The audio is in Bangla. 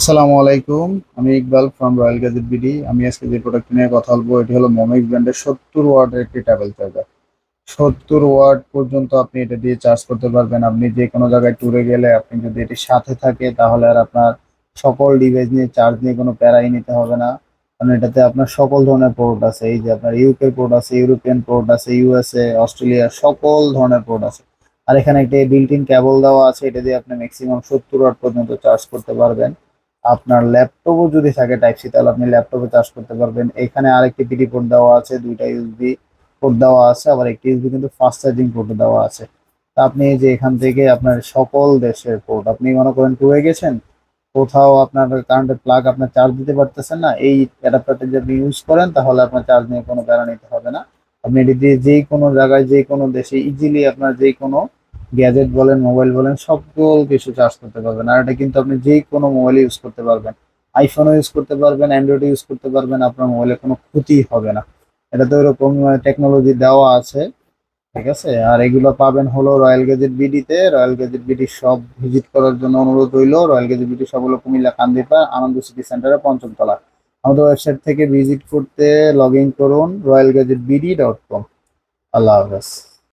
আসসালামু আলাইকুম, আমি Iqbal from royal gadget BD আমি আজকে যে প্রোডাক্ট নিয়ে কথা বলব, এটি হলো মোমিক ব্র্যান্ডের সত্তর ওয়াটের একটি ট্রাভেল চার্জার সত্তর ওয়াট পর্যন্ত আপনি এটা দিয়ে চার্জ করতে পারবেন। আপনি যে কোনো জায়গায় ট্যুরে গেলে আপনি যদি এটি সাথে থাকে, তাহলে আর আপনার সকল ডিভাইস নিয়ে চার্জ নিয়ে কোনো প্যারাই নিতে হবে না। কারণ এটাতে আপনার সকল ধরনের পোর্ট আছে। এই যে আপনার ইউকে পোর্ট আছে ইউরোপিয়ান পোর্ট আছে ইউএসএ অস্ট্রেলিয়া সকল ধরনের পোর্ট আছে। আর এখানে একটি বিল্ট ইন কেবল দেওয়া আছে। এটা দিয়ে আপনি ম্যাক্সিমাম সত্তর ওয়াট পর্যন্ত চার্জ করতে পারবেন। আপনার ল্যাপটপও যদি থাকে টাইপ সি তাহলে আপনি ল্যাপটপে চার্জ করতে পারবেন। এখানে আরেকটি পিডি পোর্ট দেওয়া আছে, দুইটা ইউএসবি পোর্ট দেওয়া আছে, আবার একটি ইউএসবি কিন্তু ফাস্ট চার্জিং পোর্ট দেওয়া আছে। তা আপনি যে এখান থেকে আপনার সকল দেশের পোর্ট আপনি মনে করেন টুয়ে গেছেন, কোথাও আপনার কারেন্টের প্লাগ আপনার চার্জ দিতে পারতেছেন না, এই অ্যাডাপ্টারটা যদি আপনি ইউজ করেন, তাহলে আপনার চার্জ নিয়ে কোনো প্যারা নিতে হবে না। আপনি এটি দিয়ে যে কোনো জায়গায় যে কোনো দেশে ইজিলি আপনার যে কোনো গ্যাজেট বলেন, মোবাইল বলেন সকল কিছু চার্জ করতে পারবেন। আর এটা কিন্তু আপনি যে কোনো মোবাইল ইউজ করতে পারবেন। আইফোনও ইউজ করতে পারবেন অ্যান্ড্রয়েড ইউজ করতে পারবেন, আপনার মোবাইলে কোনো ক্ষতি হবে না। এটা তো এরকম টেকনোলজি দেওয়া আছে, ঠিক আছে? আর এগুলো পাবেন হলো রয়্যাল গেজেট বিডিতে রয়্যাল গেজেট বিডি সব ভিজিট করার জন্য অনুরোধ রইল। রয়্যাল গেজেট বিডি সব হলো কুমিল্লা কান্দিপা আনন্দ সিটি সেন্টারে পঞ্চমতলা। আমাদের ওয়েবসাইট থেকে ভিজিট করতে লগ ইন করুন royal gadget BD dot com আল্লাহ হাফেজ।